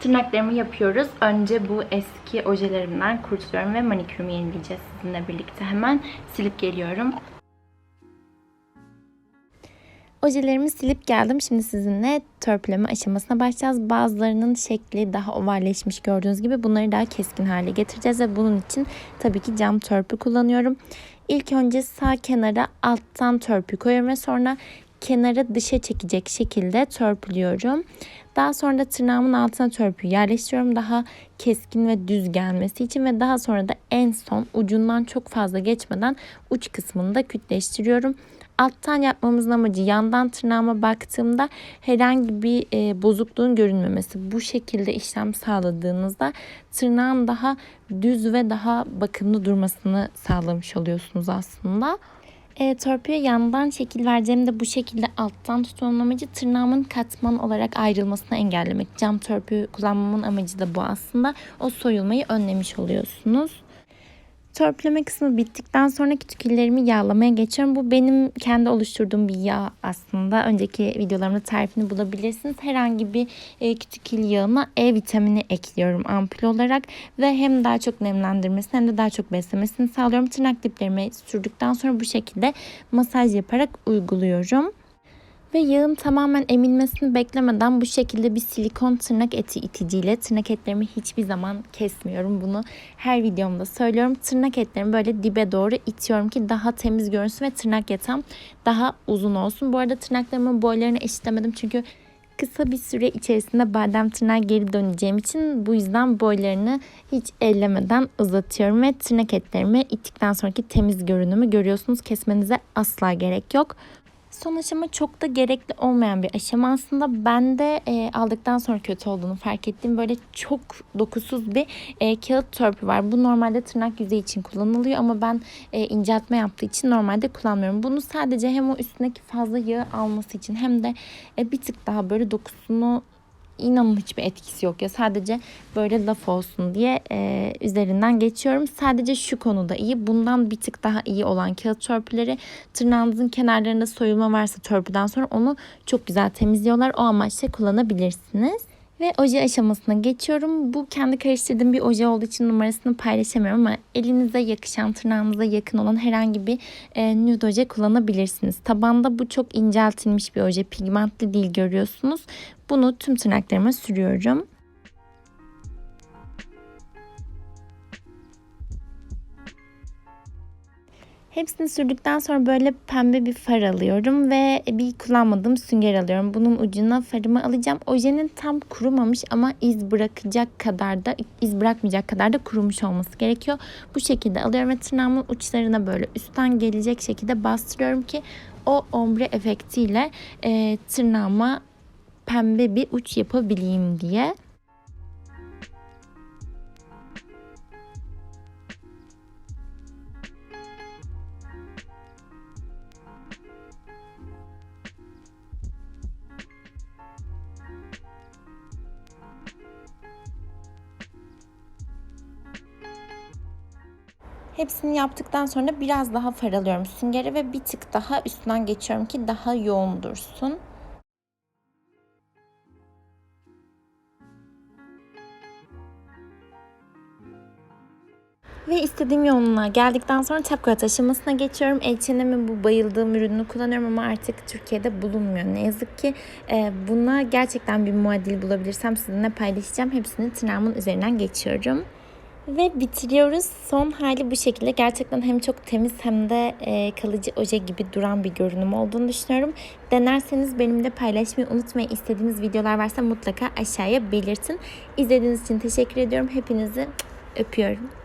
Tırnaklarımı yapıyoruz. Önce bu eski ojelerimden kurtuluyorum ve manikürümü yenileyeceğiz sizinle birlikte. Hemen silip geliyorum. Ojelerimi silip geldim. Şimdi sizinle törpüleme aşamasına başlayacağız. Bazılarının şekli daha ovalleşmiş gördüğünüz gibi. Bunları daha keskin hale getireceğiz ve bunun için tabii ki cam törpü kullanıyorum. İlk önce sağ kenara alttan törpü koyuyorum ve sonra kenara dışa çekecek şekilde törpülüyorum. Daha sonra da tırnağımın altına törpüyü yerleştiriyorum. Daha keskin ve düz gelmesi için ve daha sonra da en son ucundan çok fazla geçmeden uç kısmını da kütleştiriyorum. Alttan yapmamızın amacı yandan tırnağıma baktığımda herhangi bir e, bozukluğun görünmemesi. Bu şekilde işlem sağladığınızda tırnağın daha düz ve daha bakımlı durmasını sağlamış oluyorsunuz aslında. E, törpüye yandan şekil vereceğim de bu şekilde alttan tutmamın amacı tırnağımın katman olarak ayrılmasını engellemek. Cam törpü kullanmamın amacı da bu aslında. O soyulmayı önlemiş oluyorsunuz. Törpüleme kısmı bittikten sonra kütükillerimi yağlamaya geçiyorum. Bu benim kendi oluşturduğum bir yağ aslında. Önceki videolarımda tarifini bulabilirsiniz. Herhangi bir e, kütükil yağına E vitamini ekliyorum ampul olarak. Ve hem daha çok nemlendirmesini hem de daha çok beslemesini sağlıyorum. Tırnak diplerime sürdükten sonra bu şekilde masaj yaparak uyguluyorum. Ve yağın tamamen emilmesini beklemeden bu şekilde bir silikon tırnak eti iticiyle tırnak etlerimi hiçbir zaman kesmiyorum. Bunu her videomda söylüyorum. Tırnak etlerimi böyle dibe doğru itiyorum ki daha temiz görünsün ve tırnak yatağım daha uzun olsun. Bu arada tırnaklarımın boylarını eşitlemedim çünkü kısa bir süre içerisinde badem tırnağa geri döneceğim için bu yüzden boylarını hiç ellemeden uzatıyorum ve tırnak etlerimi ittikten sonraki temiz görünümü görüyorsunuz. Kesmenize asla gerek yok. Son aşama çok da gerekli olmayan bir aşama aslında. Ben de e, aldıktan sonra kötü olduğunu fark ettiğim böyle çok dokusuz bir e, kağıt törpü var. Bu normalde tırnak yüzeyi için kullanılıyor ama ben e, inceltme yaptığı için normalde kullanmıyorum. Bunu sadece hem o üstündeki fazla yağı alması için hem de e, bir tık daha böyle dokusunu inanın hiçbir etkisi yok ya sadece böyle laf olsun diye e, üzerinden geçiyorum. Sadece şu konuda iyi. Bundan bir tık daha iyi olan kağıt törpüleri tırnağınızın kenarlarında soyulma varsa törpüden sonra onu çok güzel temizliyorlar. O amaçla kullanabilirsiniz. Ve oje aşamasına geçiyorum. Bu kendi karıştırdığım bir oje olduğu için numarasını paylaşamıyorum ama elinize yakışan, tırnağınıza yakın olan herhangi bir e, nude oje kullanabilirsiniz. Tabanda bu çok inceltilmiş bir oje. Pigmentli değil görüyorsunuz. Bunu tüm tırnaklarıma sürüyorum. Hepsini sürdükten sonra böyle pembe bir far alıyorum ve bir kullanmadığım sünger alıyorum. Bunun ucuna farımı alacağım. Ojenin tam kurumamış ama iz bırakacak kadar da iz bırakmayacak kadar da kurumuş olması gerekiyor. Bu şekilde alıyorum ve tırnağımın uçlarına böyle üstten gelecek şekilde bastırıyorum ki o ombre efektiyle e, tırnağıma pembe bir uç yapabileyim diye. Hepsini yaptıktan sonra biraz daha faralıyorum süngeri ve bir tık daha üstünden geçiyorum ki daha yoğun dursun. Ve istediğim yoğunluğa geldikten sonra çapkolat aşamasına geçiyorum. H&M'in bu bayıldığım ürününü kullanıyorum ama artık Türkiye'de bulunmuyor. Ne yazık ki e, buna gerçekten bir muadil bulabilirsem sizinle paylaşacağım. Hepsini tırnağımın üzerinden geçiyorum. Ve bitiriyoruz. Son hali bu şekilde. Gerçekten hem çok temiz hem de e, kalıcı oje gibi duran bir görünüm olduğunu düşünüyorum. Denerseniz benimle paylaşmayı unutmayın. İstediğiniz videolar varsa mutlaka aşağıya belirtin. İzlediğiniz için teşekkür ediyorum. Hepinizi öpüyorum.